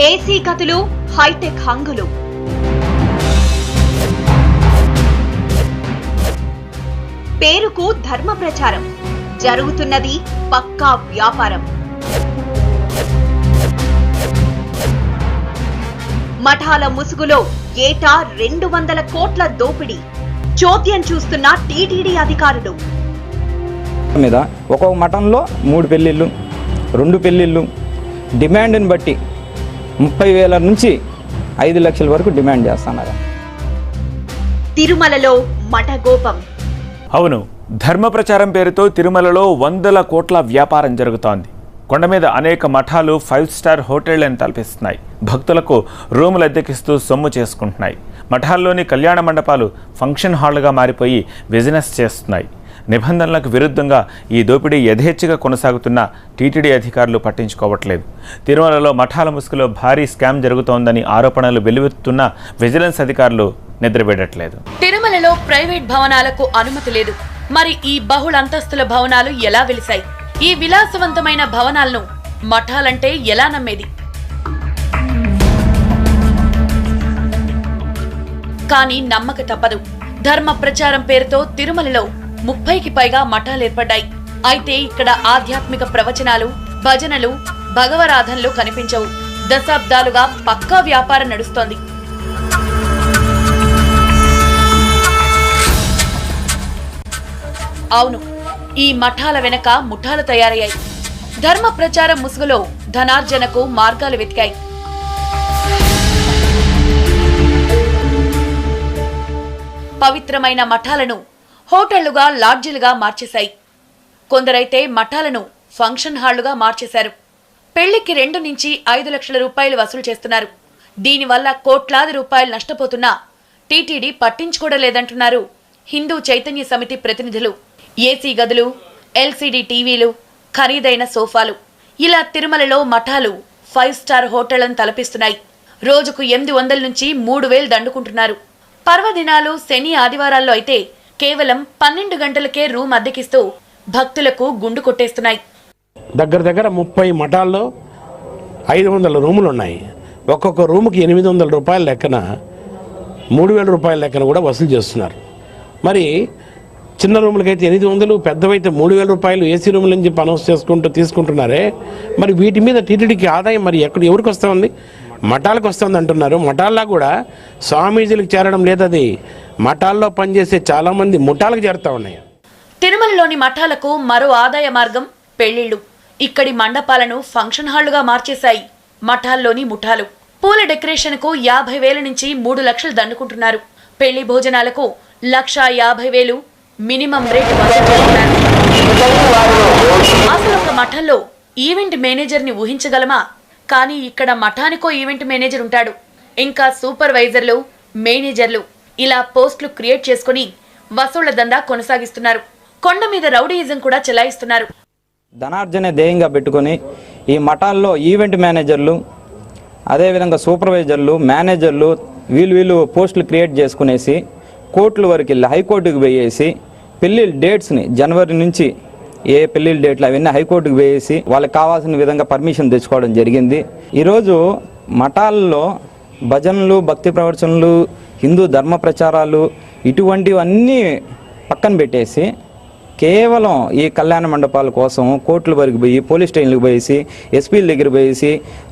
AC గదులు hitech హంగులు. పేరుకు ధర్మ ప్రచారం. జరుగుతున్నది పక్కా వ్యాపారం. మఠాల ముసుగులో ఏటా రెండు వందల కోట్ల దోపిడీ. చోద్యం చూస్తున్న టీటీడీ అధికారులు. మీద ఒక్కొక్క మఠంలో మూడు పెళ్ళిళ్ళు రెండు పెళ్ళిళ్ళు. డిమాండ్ని బట్టి ముప్పై వేల నుంచి ఐదు లక్షల వరకు డిమాండ్ చేస్తున్నారు. తిరుమలలో మఠగోపం. అవును ధర్మ ప్రచారం పేరుతో తిరుమలలో వందల కోట్ల వ్యాపారం జరుగుతోంది. కొండ మీద అనేక మఠాలు ఫైవ్ స్టార్ హోటళ్ళను తలపిస్తున్నాయి. భక్తులకు రూములు అద్దెకిస్తూ సొమ్ము చేసుకుంటున్నాయి. మఠాల్లోని కళ్యాణ మండపాలు ఫంక్షన్ హాళ్ళుగా మారిపోయి బిజినెస్ చేస్తున్నాయి. నిబంధనలకు విరుద్ధంగా ఈ దోపిడీ యథేచ్ఛగా కొనసాగుతున్న టీటీడీ అధికారులు పట్టించుకోవట్లేదు. తిరుమలలో మఠాల ముసుగులో భారీ స్కామ్ జరుగుతోందని ఆరోపణలు వెల్లువెత్తుతున్న విజిలెన్స్ అధికారులు నిద్రవేయట్లేదు తిరుమలలో ప్రైవేట్ భవనాలకు అనుమతి లేదు. మరి ఈ బహుళ అంతస్తుల భవనాలు ఎలా వెలిశాయి? ఈ విలాసవంతమైన భవనాలను మఠాలంటే ఎలా నమ్మేది? కానీ నమ్మక తప్పదు. ధర్మ ప్రచారం పేరుతో తిరుమలలో ముప్పైకి పైగా మఠాలు ఏర్పడ్డాయి. అయితే ఇక్కడ ఆధ్యాత్మిక ప్రవచనాలు భజనలు భగవరాధనలు కనిపించవు. దశాబ్దాలుగా పక్కా వ్యాపారం నడుస్తోంది. అవును ఈ మఠాల వెనక ముఠాలు తయారయ్యాయి. ధర్మ ప్రచారం ముసుగులో ధనార్జనకు మార్గాలు వెతికాయి. పవిత్రమైన మఠాలను హోటళ్ళుగా లాడ్జిలుగా మార్చేశాయి. కొందరైతే మఠాలను ఫంక్షన్ హాళ్ళుగా మార్చేశారు. పెళ్ళికి రెండు నుంచి ఐదు లక్షల రూపాయలు వసూలు చేస్తున్నారు. దీనివల్ల కోట్లాది రూపాయలు నష్టపోతున్నా టీటీడీ పట్టించుకోవడం లేదంటున్నారు హిందూ చైతన్య సమితి ప్రతినిధులు. ఏసీ గదులు ఎల్సీడీ టీవీలు ఖరీదైన సోఫాలు. ఇలా తిరుమలలో మఠాలు ఫైవ్ స్టార్ హోటళ్ళను తలపిస్తున్నాయి. రోజుకు ఎనిమిది వందల నుంచి మూడు వేలు దండుకుంటున్నారు. పర్వదినాలు శని ఆదివారాల్లో అయితే కేవలం పన్నెండు గంటలకే రూమ్ అద్దెకిస్తూ భక్తులకు గుండు కొట్టేస్తున్నాయి. దగ్గర దగ్గర ముప్పై మఠాల్లో ఐదు వందల రూములు ఉన్నాయి ఒక్కొక్క రూముకి ఎనిమిది వందల రూపాయల లెక్కన మూడు వేల రూపాయల లెక్కన కూడా వసూలు చేస్తున్నారు. మరి చిన్న రూములకైతే ఎనిమిది వందలు పెద్దవైతే మూడు వేల రూపాయలు ఏసీ రూములు అని చెప్పి అనౌన్స్ చేసుకుంటూ తీసుకుంటున్నారే. మరి వీటి మీద టీటీడీకి ఆదాయం మరి ఎక్కడ ఎవరికి వస్తూ ఉంది? మఠాలకు వస్తుంది అంటున్నారు. మఠాల్లో కూడా స్వామీజీలకు చేరడం లేదది. మఠాల్లో పనిచేసే చాలామంది ముఠాలకు చేరుతూ ఉన్నాయి. తిరుమలలోని మఠాలకు మరో ఆదాయ మార్గం పెళ్ళిళ్ళు. ఇక్కడి మండపాలను ఫంక్షన్ హాళ్ళుగా మార్చేశాయి మఠాల్లోని ముఠాలు. పూల డెకరేషన్కు యాభై వేల నుంచి మూడు లక్షలు దండుకుంటున్నారు. పెళ్ళి భోజనాలకు లక్ష యాభై వేలు మినిమం రేటు వసూలు చేస్తున్నారు. అసలు ఒక మఠంలో ఈవెంట్ మేనేజర్ని ఊహించగలమా? కానీ ఇక్కడ మఠానికో ఈవెంట్ మేనేజర్ ఉంటాడు. ఇంకా సూపర్వైజర్లు మేనేజర్లు ఇలా పోస్టులు క్రియేట్ చేసుకుని వసూళ్ళ దందా కొనసాగిస్తున్నారు. కొండ మీద రౌడీయిజం కూడా చెలాయిస్తున్నారు. ధనార్జనే ధ్యేయంగా పెట్టుకొని ఈ మఠాల్లో ఈవెంట్ మేనేజర్లు అదేవిధంగా సూపర్వైజర్లు మేనేజర్లు వీళ్ళు వీళ్ళు పోస్టులు క్రియేట్ చేసుకునేసి కోర్టుల వరకు వెళ్ళి హైకోర్టుకు పోయేసి పెళ్ళి డేట్స్ని జనవరి నుంచి ఏ పెళ్ళిళ్ళ డేట్లు అవన్నీ హైకోర్టుకు వేసి వాళ్ళకి కావాల్సిన విధంగా పర్మిషన్ తెచ్చుకోవడం జరిగింది. ఈరోజు మఠాల్లో భజనలు భక్తి ప్రవచనలు హిందూ ధర్మ ప్రచారాలు ఇటువంటివన్నీ పక్కన పెట్టేసి కేవలం ఈ కళ్యాణ మండపాల కోసం కోర్టుల వరకు పోయి పోలీస్ స్టేషన్లకు పోయేసి ఎస్పీల దగ్గర పోయేసి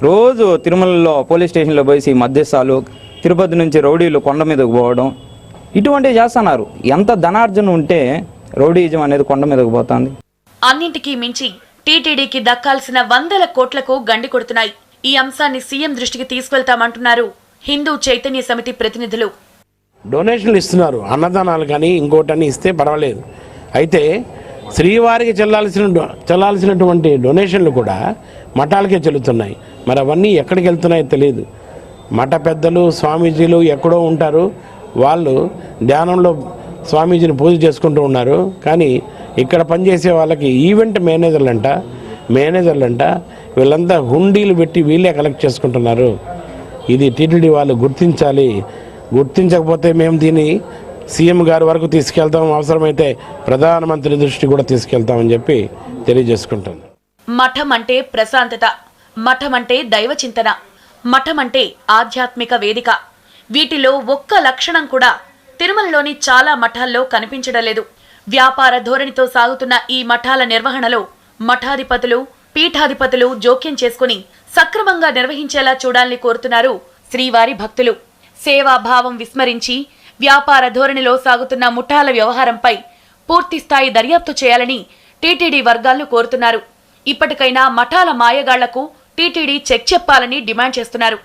రోజు తిరుమలలో పోలీస్ స్టేషన్లో పోయేసి మధ్యస్థాలు తిరుపతి నుంచి రౌడీలు కొండ మీదకు పోవడం ఇటువంటివి చేస్తున్నారు. ఎంత ధనార్జన ఉంటే రౌడీజం అనేది కొండ మీదకు పోతుంది. అన్నింటికీ మించి టీటీడీకి దక్కాల్సిన వందల కోట్లకు గండి కొడుతున్నాయి. ఈ అంశాన్ని సీఎం దృష్టికి తీసుకెళ్తామంటున్నారు హిందూ చైతన్య సమితి ప్రతినిధులు. డొనేషన్లు ఇస్తున్నారు. అన్నదానాలు కానీ ఇంకోటని ఇస్తే పర్వాలేదు. అయితే శ్రీవారికి చెల్లాల్సిన చెల్లాల్సినటువంటి డొనేషన్లు కూడా మఠాలకే చెల్లుతున్నాయి. మరి అవన్నీ ఎక్కడికి వెళ్తున్నాయో తెలియదు. మఠ పెద్దలు స్వామీజీలు ఎక్కడో ఉంటారు. వాళ్ళు ధ్యానంలో స్వామీజీని పూజ చేసుకుంటూ ఉన్నారు. కానీ ఇక్కడ పనిచేసే వాళ్ళకి ఈవెంట్ మేనేజర్లంట మేనేజర్లంట వీళ్ళంతా హుండీలు పెట్టి వీళ్ళే కలెక్ట్ చేసుకుంటున్నారు. ఇది టీటీడీ వాళ్ళు గుర్తించాలి. గుర్తించకపోతే మేము దీన్ని సీఎం గారి వరకు తీసుకెళ్తాం. అవసరమైతే ప్రధానమంత్రి దృష్టి కూడా తీసుకెళ్తామని చెప్పి తెలియజేసుకుంటాను మఠం అంటే ప్రశాంతత మఠం అంటే దైవ చింతన మఠం అంటే ఆధ్యాత్మిక వేదిక. వీటిలో ఒక్క లక్షణం కూడా తిరుమలలోని చాలా మఠాల్లో కనిపించడం లేదు. వ్యాపార ధోరణితో సాగుతున్న ఈ మఠాల నిర్వహణలో మఠాధిపతులు పీఠాధిపతులు జోక్యం చేసుకుని సక్రమంగా నిర్వహించేలా చూడాలని కోరుతున్నారు శ్రీవారి భక్తులు. సేవాభావం విస్మరించి వ్యాపార ధోరణిలో సాగుతున్న ముఠాల వ్యవహారంపై పూర్తిస్థాయి దర్యాప్తు చేయాలని టీటీడీ వర్గాలను కోరుతున్నారు. ఇప్పటికైనా మఠాల మాయగాళ్ళకు టీటీడీ చెక్ చెప్పాలని డిమాండ్ చేస్తున్నారు.